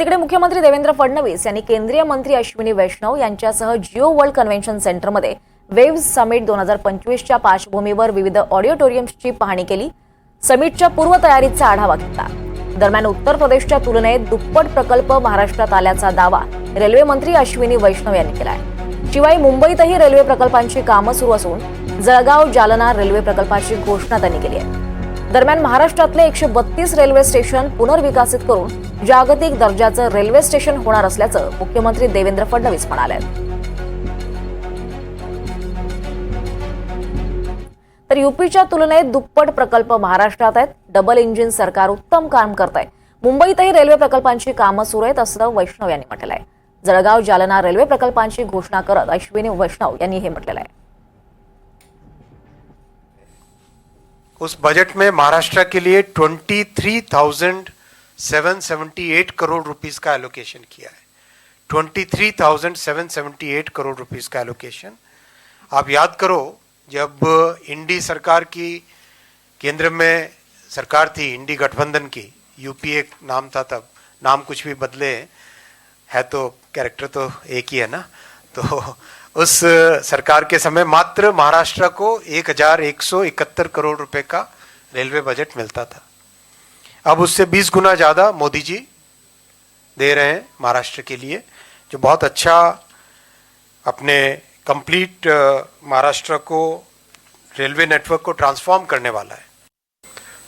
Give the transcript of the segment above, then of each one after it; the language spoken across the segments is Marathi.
तिकडे मुख्यमंत्री देवेंद्र फडणवीस यांनी केंद्रीय मंत्री अश्विनी वैष्णव यांच्यासह जिओ वर्ल्ड कन्व्हेन्शन सेंटरमध्ये वेव्ह समिट दोन हजार पंचवीसच्या पार्श्वभूमीवर विविध ऑडिओटोरियम्सची पाहणी केली. समिटच्या पूर्वतयारीचा आढावा घेतला. दरम्यान उत्तर प्रदेशच्या तुलनेत दुप्पट प्रकल्प महाराष्ट्रात आल्याचा दावा रेल्वे मंत्री अश्विनी वैष्णव यांनी केला आहे शिवाय मुंबईतही रेल्वे प्रकल्पांची कामं सुरू असून जळगाव जालना रेल्वे प्रकल्पाची घोषणा त्यांनी केली आहे. दरम्यान महाराष्ट्रातले एकशे बत्तीस रेल्वे स्टेशन पुनर्विकसित करून जागतिक दर्जाचं रेल्वे स्टेशन होणार असल्याचं मुख्यमंत्री देवेंद्र फडणवीस म्हणाले तर युपीच्या तुलनेत दुप्पट प्रकल्प महाराष्ट्रात आहेत. डबल इंजिन सरकार उत्तम काम करत आहे मुंबईतही रेल्वे प्रकल्पांची कामं सुरू आहेत असं वैष्णव यांनी म्हटलं आहे जळगाव जालना रेल्वे प्रकल्पांची घोषणा करत अश्विनी वैष्णव यांनी हे म्हटलेलं आहे. उस बजट में महाराष्ट्र के लिए twenty three thousand seven seventy eight crore rupees का एलोकेशन किया है। Twenty three thousand seven seventy eight crore rupees का एलोकेशन आप याद करो, जब इंडी सरकार की, केंद्र में सरकार थी, इंडी गठबंधन की यूपीए नाम था तब, नाम कुछ भी बदले, है तो कैरेक्टर तो एक ही है ना? तो उस सरकार के समय मात्र महाराष्ट्र को एक हज़ार एक सौ इकहत्तर करोड़ रुपए का रेलवे बजट मिलता था। अब उससे बीस गुना ज़्यादा मोदी जी दे रहे हैं महाराष्ट्र के लिए जो बहुत अच्छा अपने कंप्लीट महाराष्ट्र को रेलवे नेटवर्क को ट्रान्सफॉर्म करने वाला है।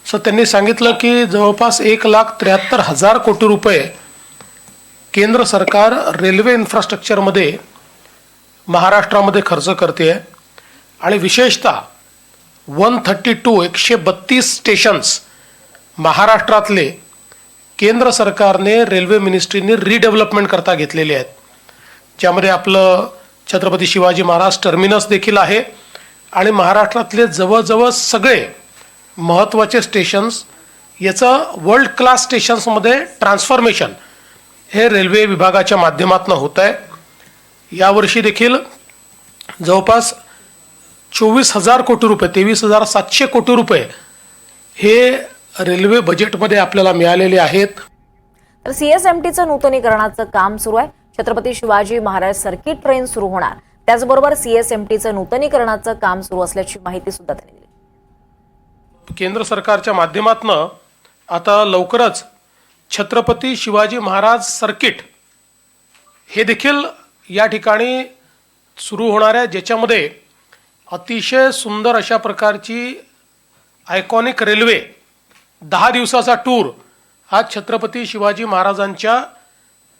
सर त्यांनी सांगितलं की जवळपास एक लाख त्र्याहत्तर हजार कोटी रुपये केंद्र सरकार रेल्वे इन्फ्रास्ट्रक्चरमध्ये महाराष्ट्रामध्ये खर्च करते आहे. आणि विशेषतः वन थर्टी टू एकशे बत्तीस स्टेशन्स महाराष्ट्रातले केंद्र सरकारने रेल्वे मिनिस्ट्रीने रिडेव्हलपमेंट करता घेतलेले आहेत. ज्यामध्ये आपलं छत्रपती शिवाजी महाराज टर्मिनस देखील आहे आणि महाराष्ट्रातले जवळजवळ सगळे महत्त्वाचे स्टेशन्स याचं वर्ल्ड क्लास स्टेशन्समध्ये ट्रान्सफॉर्मेशन हे रेल्वे विभागाच्या माध्यमातून होत आहे. यावर्षी देखील जवळपास चोवीस हजार कोटी रुपये तेवीस हजार सातशे कोटी रुपये हे रेल्वे बजेटमध्ये आपल्याला मिळालेले आहेत. तर सीएसएमटीचं नूतनीकरणाचं काम सुरू आहे. छत्रपती शिवाजी महाराज सर्किट ट्रेन सुरू होणार. त्याचबरोबर सीएसएमटीचं नूतनीकरणाचं काम सुरू असल्याची माहिती सुद्धा त्यांनी दिली. केंद्र सरकारच्या माध्यमातनं आता लवकरच छत्रपती शिवाजी महाराज सर्किट हे देखील या ठिकाणी सुरू होणार आहे ज्याच्यामध्ये अतिशय सुंदर अशा प्रकारची आयकॉनिक रेल्वे दहा दिवसाचा टूर हा छत्रपती शिवाजी महाराजांच्या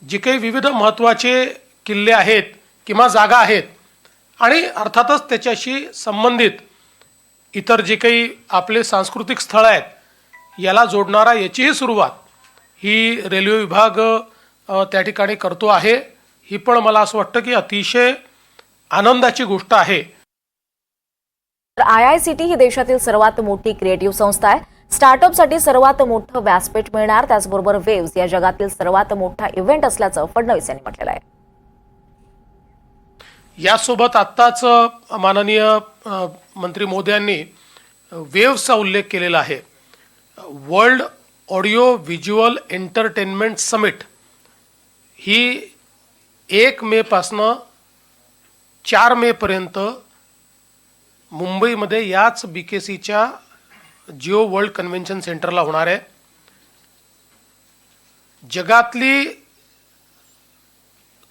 जे काही विविध महत्त्वाचे किल्ले आहेत किंवा जागा आहेत आणि अर्थातच त्याच्याशी संबंधित इतर जे काही आपले सांस्कृतिक स्थळं आहेत याला जोडणारा याचीही सुरुवात ही रेल्वे विभाग त्या ठिकाणी करतो आहे. ही पण मला असं वाटतं की अतिशय आनंदाची गोष्ट आहे. तर आय आय सी टी ही देशातील सर्वात मोठी क्रिएटिव्ह संस्था आहे. स्टार्टअपसाठी सर्वात मोठं व्यासपीठ मिळणार त्याचबरोबर वेव्स या जगातील सर्वात मोठा इव्हेंट असल्याचं फडणवीस यांनी म्हटलेलं आहे. यासोबत आत्ताच माननीय मंत्री मोदयांनी वेव्हचा उल्लेख केलेला आहे. World audio visual entertainment summit ही एक मेपासनं चार मेपर्यंत मुंबईमध्ये याच बी के सीच्या जिओ वर्ल्ड कन्व्हेन्शन सेंटरला होणार आहे. जगातली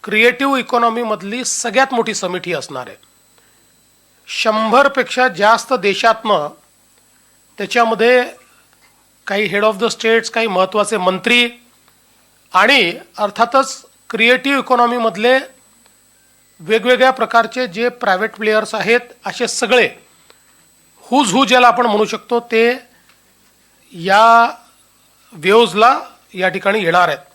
क्रिएटिव्ह इकॉनॉमीमधली सगळ्यात मोठी समिट ही असणार आहे. शंभरपेक्षा जास्त देशातनं त्याच्यामध्ये काही हेड ऑफ द स्टेट्स काही महत्त्वाचे मंत्री आणि अर्थातच क्रिएटिव्ह इकॉनॉमीमधले वेगवेगळ्या प्रकारचे जे प्रायव्हेट प्लेयर्स आहेत असे सगळे हुज हु ज्याला आपण म्हणू शकतो ते या वेव्जला या ठिकाणी येणार आहेत.